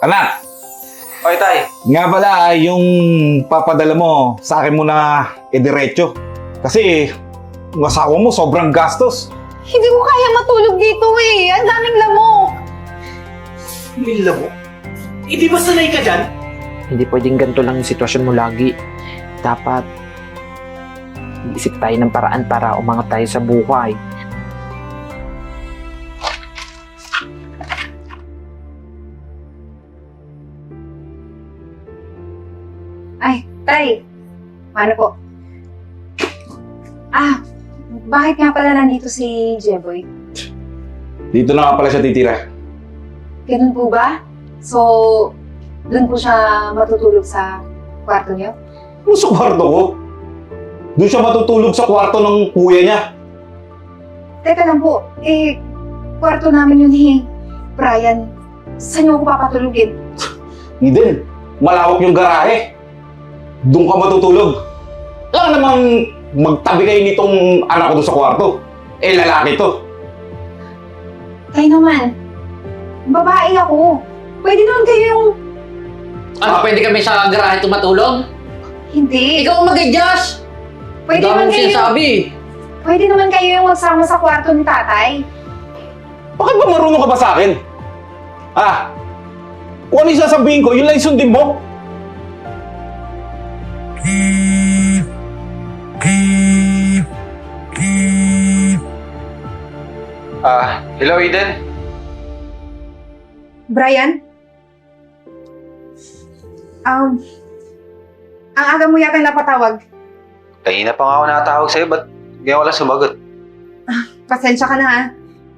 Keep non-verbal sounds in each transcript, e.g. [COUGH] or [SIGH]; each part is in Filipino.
Anak, Okay, tay. nga pala yung papadala mo sa akin mo na idiretso. Kasi yung asawa mo sobrang gastos. Hindi ko kaya matulog dito eh. Ang daming lamok. Mila mo? Hindi ba sanay ka dyan? Hindi pwedeng ganito lang yung sitwasyon mo lagi. Dapat isip tayo ng paraan para umangat tayo sa buhay. Ay, tay. Paano po? Ah, bakit nga pala nandito si Jeboy? Dito na nga pala siya titira. Ganun po ba? So, doon po siya matutulog sa kwarto niyo? Ano sa kwarto ko? Doon siya matutulog sa kwarto ng kuya niya. Teka lang po, eh, kwarto namin yun eh. Brian, saan niyo ako papatulugin? Eden, malawak yung garahe. Doon ka matutulog. Alam namang magtabi kayo nitong anak ko doon sa kwarto. Eh, lalaki to. Tay naman, babae ako. Pwede naman kayo yung... Ano, pwede kami sa garahe tumatulog? Hindi. Ikaw ang mag-adjust! Pwede naman kayo yung... sinasabi. Pwede naman kayo yung magsama sa kwarto ni tatay. Bakit ba marunong ka ba sa akin? Ah, kung ano yung sasabihin ko, yun lang yung sundin mo. Ah, hello, Eden. Brian? Um, ang aga mo yata napatawag. Kanina pa nga ako nakatawag sa'yo, ba't ngayon ko lang sumagot? Pasensya ka na ha.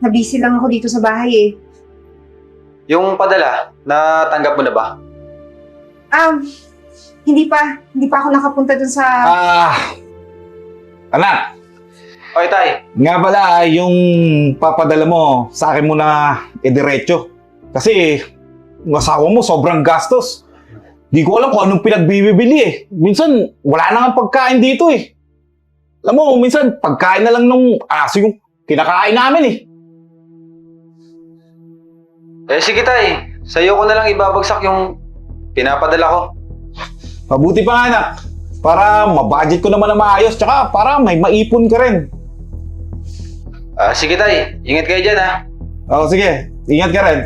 Nabisi lang ako dito sa bahay eh. Yung padala, natanggap mo na ba? Um, hindi pa. Hindi pa ako nakapunta dun sa... Ah, anak, Okay, tay. nga pala yung papadala mo sa akin mo na idiretso. Kasi yung asawa mo sobrang gastos. Di ko alam kung anong pinagbibili eh. Minsan, wala na nga pagkain dito eh. Alam mo, minsan pagkain na lang nung aso yung kinakain namin eh. Eh, sige, tay. Sa'yo ko na lang ibabagsak yung pinapadala ko. Mabuti pa nga anak. Para mabudget ko naman na maayos. Tsaka para may maipon ka rin. Ah, sige, tay. Ingat kayo dyan, ha? Oo, sige. Ingat ka rin.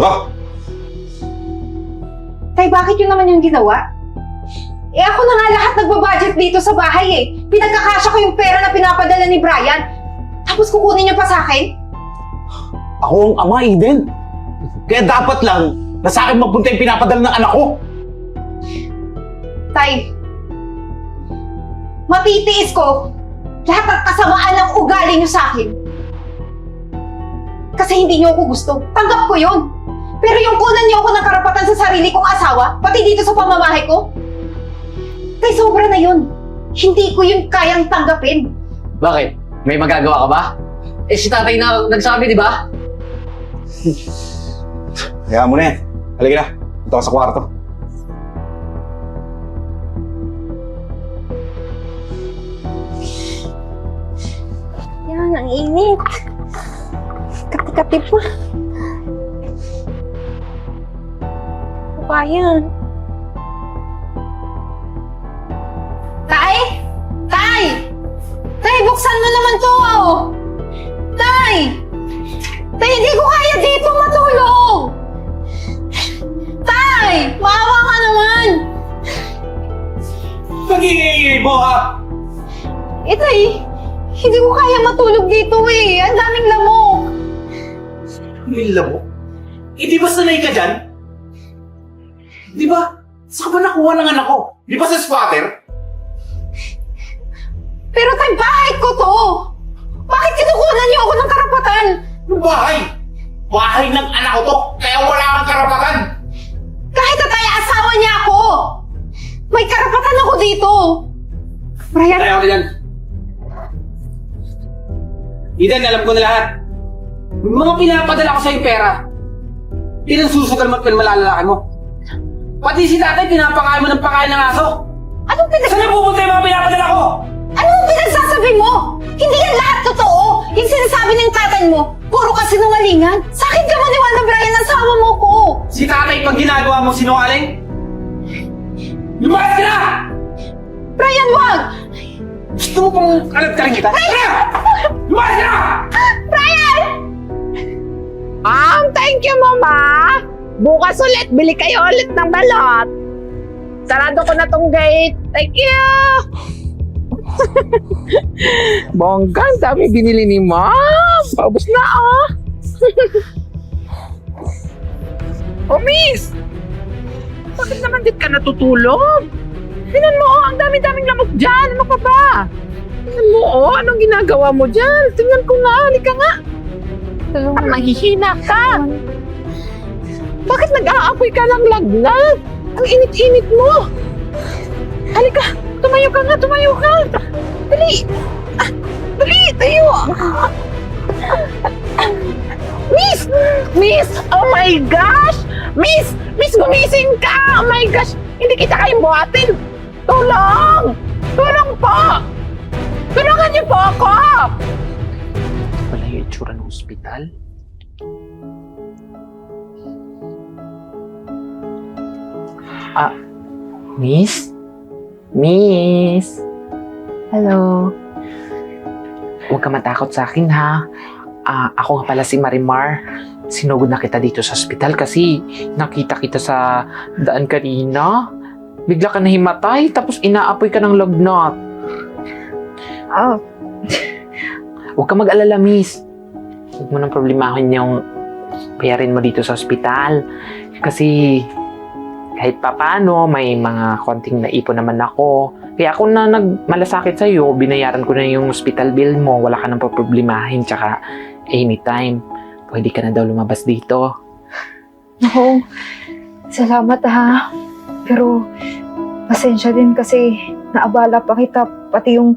Oh, Tay, bakit yun naman yung ginawa? Eh ako na nga lahat nagbabudget dito sa bahay eh. Pinagkakasya ko yung pera na pinapadala ni Brian. Tapos kukunin niyo pa sa akin? ako ang ama, Eden. Kaya dapat lang na sa akin magpunta yung pinapadala ng anak ko. Tay, matitiis ko lahat ng kasamaan ng ugali niyo sa akin. Kasi hindi niyo ako gusto. Tanggap ko yun. Pero yung kunan niyo ako ng karapatan sa sarili kong asawa, pati dito sa pamamahay ko, tay, sobra na yun. Hindi ko yun kayang tanggapin. Bakit? May magagawa ka ba? Eh si tatay na nagsabi, di ba? Kaya mo na yan. Halika na. Ito ka sa kwarto. Yan, ang init. Kati-kati pa. Bayan. Tay! Eh. Ang daming lamok. Mila mo? Hindi ba sanay ka dyan? Di ba? Saan ka ba nakuha ng anak ko? Di ba sa squatter? Pero tay, bahay ko to! Bakit kinukunan niyo ako ng karapatan? Ano bahay? Bahay ng anak ko to. Kaya wala kang karapatan. Kahit na tayo asawa niya ako! May karapatan ako dito! Brian, Tayo ka dyan. Eden, alam ko na lahat. Yung mga pinapadala ko sa'yo pera, yun ang susugal mo at mo. Pati si tatay, pinapakain mo ng pakain ng aso. anong pinag... Saan na pupunta yung mga pinapadala ko? Anong pinagsasabi mo? Hindi yan lahat totoo! Yung sinasabi ng tatay mo, puro kasinungalingan. Sa akin ka maniwala, Brian, asawa mo ko! ginawa mong sinungaling? Lumayas ka na! Brian, wag! Gusto mo pang alat-kaling kita? Tara! Lumayas ka na! Ma'am, thank you, Mama. Bukas ulit, bili kayo ulit ng balot. Sarado ko na tong gate. Thank you. [LAUGHS] Bongga, ang dami binili ni Ma'am. Paubos na, ah. [LAUGHS] oh, Miss. Bakit naman dit ka natutulog? Tingnan mo, oh, ang dami-daming lamok dyan. Ano ka ba? Tingnan mo, oh, anong ginagawa mo dyan? Tingnan ko nga, halika nga. Parang nahihina ka. Bakit nag-aapoy ka ng lagnat? Ang init-init mo. Halika, tumayo ka nga, tumayo ka. Dali. Ah, dali, tayo. Miss! Miss! Oh my gosh! Miss! Miss, gumising ka! Oh my gosh! Hindi kita kayo buhatin! Tulong! Tulong po! Tulungan niyo po ako! Wala yung itsura ng ospital. Ah, Miss? Miss? Hello? Huwag ka matakot sa akin ha. Ah, ako nga pala si Marimar. Sinugod na kita dito sa ospital kasi nakita kita sa daan kanina. Bigla ka nahimatay tapos inaapoy ka ng lagnat. Oh, [LAUGHS] Huwag ka mag-alala, miss. Huwag mo nang problemahin yung bayarin mo dito sa ospital. Kasi kahit papano, may mga konting naipon naman ako. Kaya kung na nagmalasakit sa'yo, binayaran ko na yung hospital bill mo. Wala ka nang problemahin. Tsaka anytime, pwede ka na daw lumabas dito. Nako, salamat ha. Pero, pasensya din kasi naabala pa kita. Pati yung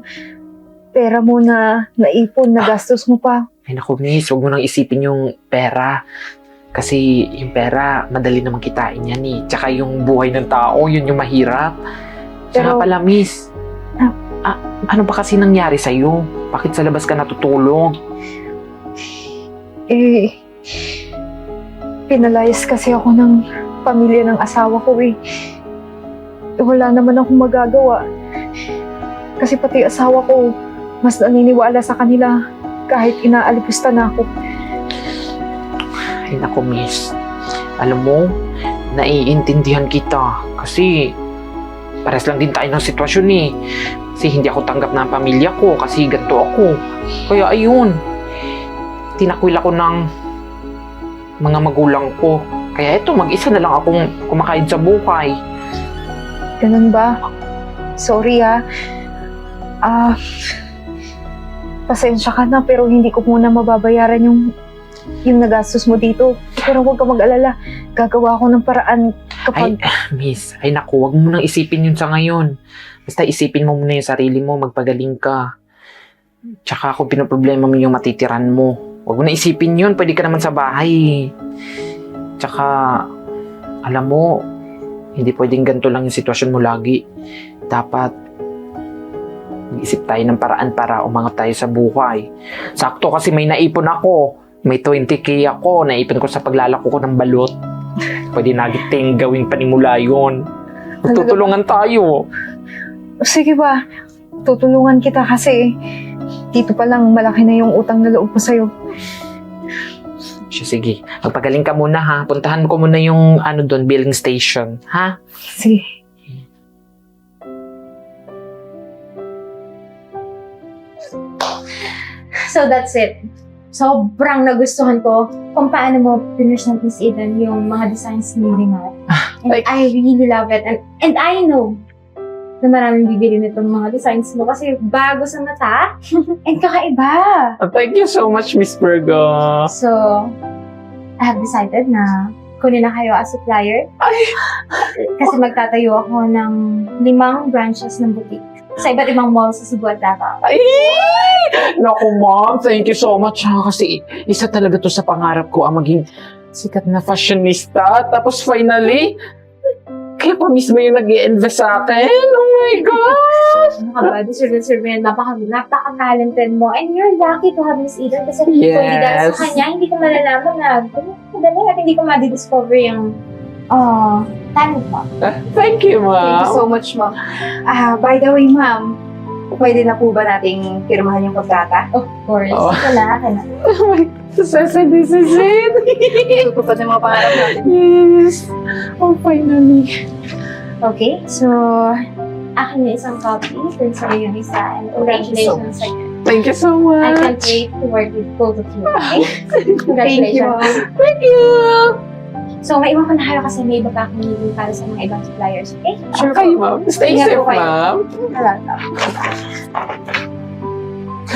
pera mo na naipon, na gastos mo pa. Ay naku, miss, huwag mo nang isipin yung pera. Kasi yung pera, madali namang kitain yan eh. Tsaka yung buhay ng tao, yun yung mahirap. Tsaka Pero- pala, miss, Ah. ah, ano ba kasi nangyari sa'yo? Bakit sa labas ka natutulog? Eh, pinalayas kasi ako ng pamilya ng asawa ko eh. Wala naman akong magagawa. Kasi pati asawa ko, mas naniniwala sa kanila kahit inaalipusta na ako. Ay naku, miss. Alam mo, naiintindihan kita. Kasi, pares lang din tayo ng sitwasyon eh. Kasi hindi ako tanggap ng pamilya ko kasi ganito ako. Kaya ayun, tinakwil ako ng mga magulang ko. Kaya eto, mag-isa na lang akong kumakain sa buhay. Ganun ba? Sorry ha. Ah, pasensya ka na pero hindi ko muna mababayaran yung yung nagastos mo dito. Pero huwag ka mag-alala. Gagawa ko ng paraan Ay, kapag... miss, ay naku, wag mo nang isipin yun sa ngayon. Basta isipin mo muna yung sarili mo, magpagaling ka. Tsaka kung pinoproblema mo yung matitiran mo, wag mo na isipin yun, pwede ka naman sa bahay. Tsaka, alam mo, hindi pwedeng ganito lang yung sitwasyon mo lagi. Dapat, mag-isip tayo ng paraan para umangat tayo sa buhay. Sakto kasi may naipon ako. May 20k ako, naipon ko sa paglalako ko ng balot. Pwede natin gawing panimula yun. Magtutulungan tayo. Sige ba? Tutulungan kita kasi dito pa lang malaki na yung utang na loob ko sa'yo. Siya, sige. Magpagaling ka muna ha. Puntahan ko muna yung ano doon, billing station. Ha? Sige. So that's it. Sobrang nagustuhan ko kung paano mo finish ng Miss Eden yung mga designs ni Rinat. And like- I really love it. And, and I know na maraming bibili nitong mga designs mo kasi bago sa mata [LAUGHS] and kakaiba. Thank you so much, Miss Virgo. So, I have decided na kunin na kayo as supplier. [GASPS] Kasi magtatayo ako ng limang branches ng boutique sa iba't ibang mall sa Cebu at Davao. Ay! Naku, ma'am. Thank you so much ha. Kasi isa talaga to sa pangarap ko ang maging sikat na fashionista. Tapos finally, kaya pa mismo yung nag invest sa akin. Oh my gosh! Ka ba? Deserve, deserve yan. Napaka, napaka-talented mo. And you're lucky to have Miss Eden kasi kung hindi dahil Yes. sa kanya, hindi ko malalaman na kadali at hindi ko madidiscover yung uh, Time with mom. Thank you, Thank you ma'am. so much, ma'am. Ah, by the way, ma'am, pwede na po ba nating pirmahan yung kontrata? Of course. Oh. Wala ka na. Oh my, Ceci, this is it. Tutupad ng mga pangarap natin. yes. Oh, finally. Okay, so akin yung isang copy. Dun sa yung isa. And congratulations again. Thank you so I much. can't wait to work with both of you. Okay? [LAUGHS] Thank you, Congratulations. Thank you. So, maiwan ko na kayo kasi may iba pa akong meeting para sa mga ibang suppliers. Okay? Sure kayo, ma'am. Stay Ingat safe, po kayo. ma'am.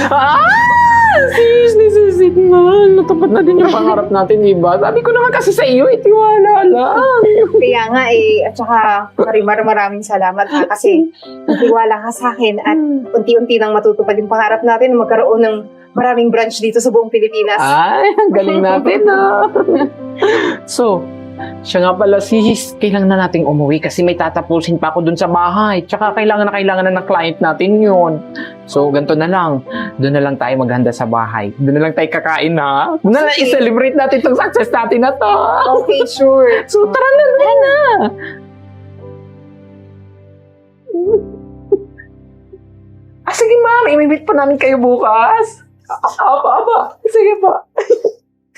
Ah! Sis, this is it na. Natupad na din yung pangarap natin, di ba? Sabi ko naman kasi sa iyo, itiwala lang. Kaya nga eh, at saka Marimar, maraming salamat ha kasi nagtiwala ka sa akin at unti-unti nang matutupad yung pangarap natin na magkaroon ng maraming branch dito sa buong Pilipinas. Ay, ang galing [LAUGHS] natin, ah. So, siya nga pala, sis, kailangan na nating umuwi kasi may tatapusin pa ako dun sa bahay. Tsaka kailangan na kailangan na ng client natin yun. So, ganito na lang. Doon na lang tayo maghanda sa bahay. Doon na lang tayo kakain, ha? Doon na lang Sige. i-celebrate natin itong success natin na to. Okay, sure. So, tara na, tara na. Ah, sige ma'am, imimit pa namin kayo bukas. Apa, apa. Sige po.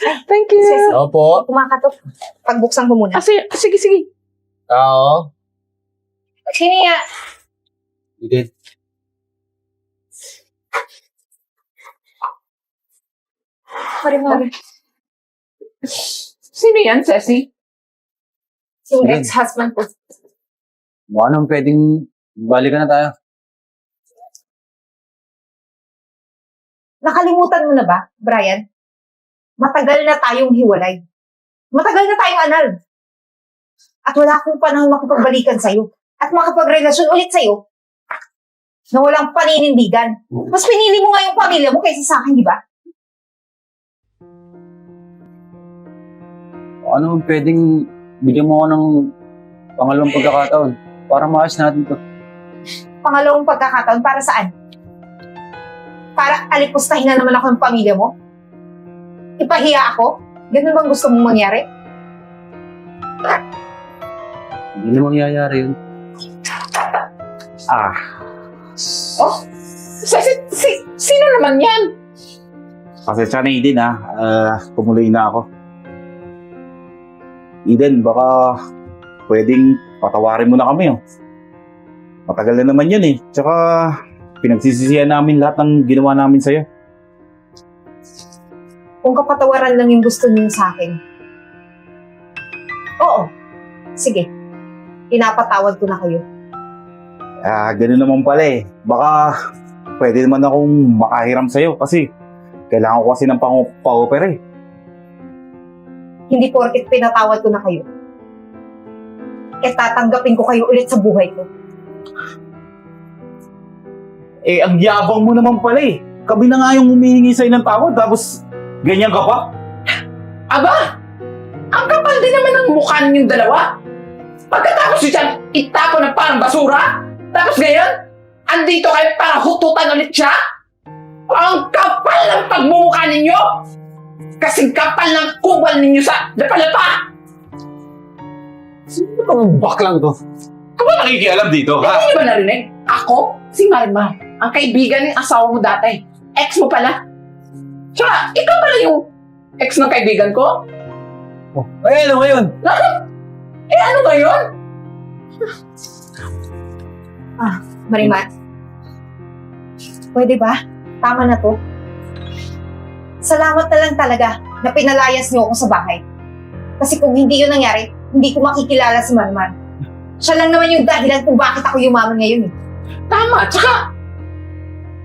Thank you. Sis, Opo. kumakatok. Pagbuksan ko muna. Ah, sige, sige, sige. Oo. Sino ya? Hindi. Marimar. Sino yan, Ceci? Yung Sige. ex-husband ko. Mukha naman pwedeng balikan na tayo. Nakalimutan mo na ba, Brian? Matagal na tayong hiwalay. Matagal na tayong anal. At wala akong panahon makipagbalikan sa'yo. At makapagrelasyon ulit sa'yo. Na walang paninindigan. Mas pinili mo nga yung pamilya mo kaysa sa akin, di ba? Naman pwedeng bigyan mo ako ng pangalawang pagkakataon para maayos natin to. Pangalawang pagkakataon para saan? Para alipustahin na naman ako ng pamilya mo? Ipahiya ako? Ganun bang gusto mong mangyari? Hindi na mangyayari yun. Ah, Ceci, si, sino naman yan? pasensya na Eden ha. Ah, tumuloy na ako. Eden, baka pwedeng patawarin mo na kami oh. Matagal na naman yun eh. Tsaka pinagsisisihan namin lahat ng ginawa namin sa'yo. Kung kapatawaran lang yung gusto niyo sa akin. Oo. Sige. Pinapatawad ko na kayo. Ah, ganun naman pala eh. Baka pwede naman akong makahiram sa'yo kasi kailangan ko kasi ng pang pa-opera eh. Hindi porket pinatawad ko na kayo. Eh tatanggapin ko kayo ulit sa buhay ko. Eh, ang yabang mo naman pala eh. Kami na nga yung humihingi sa'yo ng tawad tapos ganyan ka pa? Aba, ang kapal din naman ng mukha ninyong dalawa. Pagkatapos nyo dyan, itapo na parang basura. Tapos ngayon, andito kayo para hututan ulit siya. Ang kapal ng pagmumukha ninyo. Kasing kapal ng kubal ninyo sa lapalapa. Sino itong baklang to? Ka ba nakikialam dito, ha? Hindi niyo ba narinig? Ako, si Marimar, ang kaibigan ng asawa mo dati. Ex mo pala. Tsaka, ikaw pala yung ex ng kaibigan ko? Oh, ay, ano ngayon? Eh ano ba yun? Marimar. Pwede ba? Tama na to. Salamat na lang talaga na pinalayas niyo ako sa bahay. Kasi kung hindi yun nangyari, hindi ko makikilala si Marimar. Siya lang naman yung dahilan kung bakit ako yumaman ngayon eh. Tama, tsaka,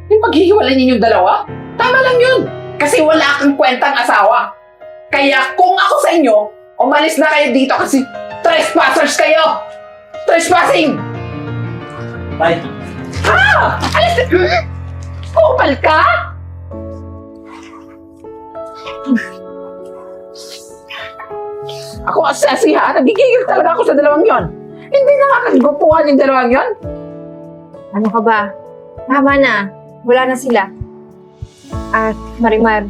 yung paghihiwalay ninyong dalawa, tama lang yun. Kasi wala kang kwentang asawa. Kaya kung ako sa inyo, umalis na kayo dito kasi trespassers kayo! Trespassing! Tay, Ah! Alis na! Kupal ka? Ako asasi ha, nagigigil talaga ako sa dalawang yon. Hindi nakakagupuhan yung dalawang yon. Ano ka ba? Tama na. Wala na sila. At Marimar,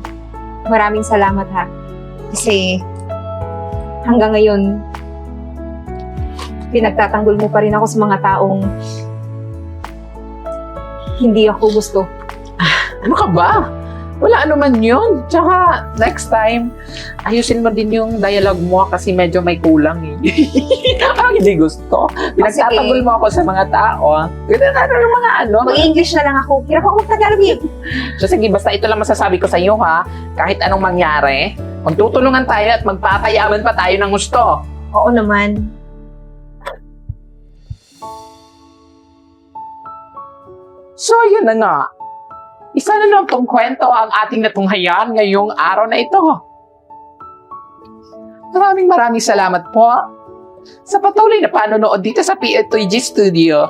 maraming salamat ha. Kasi hanggang ngayon, pinagtatanggol mo pa rin ako sa mga taong hindi ako gusto. Ano ka ba? Wala anuman yun. Tsaka, next time, ayusin mo din yung dialogue mo kasi medyo may kulang eh. [LAUGHS] Hindi gusto. Pinagtatanggol mo ako sa mga tao. Ganun na yung mga ano. Mag-English na lang ako. Hirap ako mag-Tagalog eh. So sige, basta ito lang masasabi ko sa iyo ha. Kahit anong mangyari, magtutulungan tayo at magpapayaman pa tayo ng gusto. Oo naman. So yun na nga. Isa na lang tong kwento ang ating natunghayan ngayong araw na ito. Maraming maraming salamat po sa patuloy na panonood dito sa P2G Studio.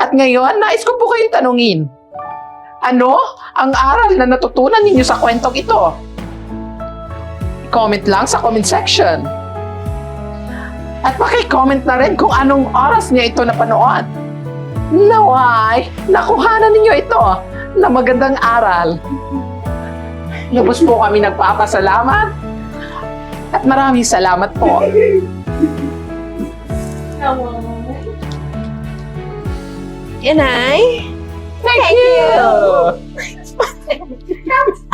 At ngayon, nais ko po kayong tanungin. Ano ang aral na natutunan ninyo sa kwentong ito? Comment lang sa comment section. At paki-comment na rin kung anong oras niya ito napanood. Naway, nakuhanan ninyo ito na magandang aral. Lubos po kami nagpapasalamat. At maraming salamat po. Yan ay. Thank you! [LAUGHS]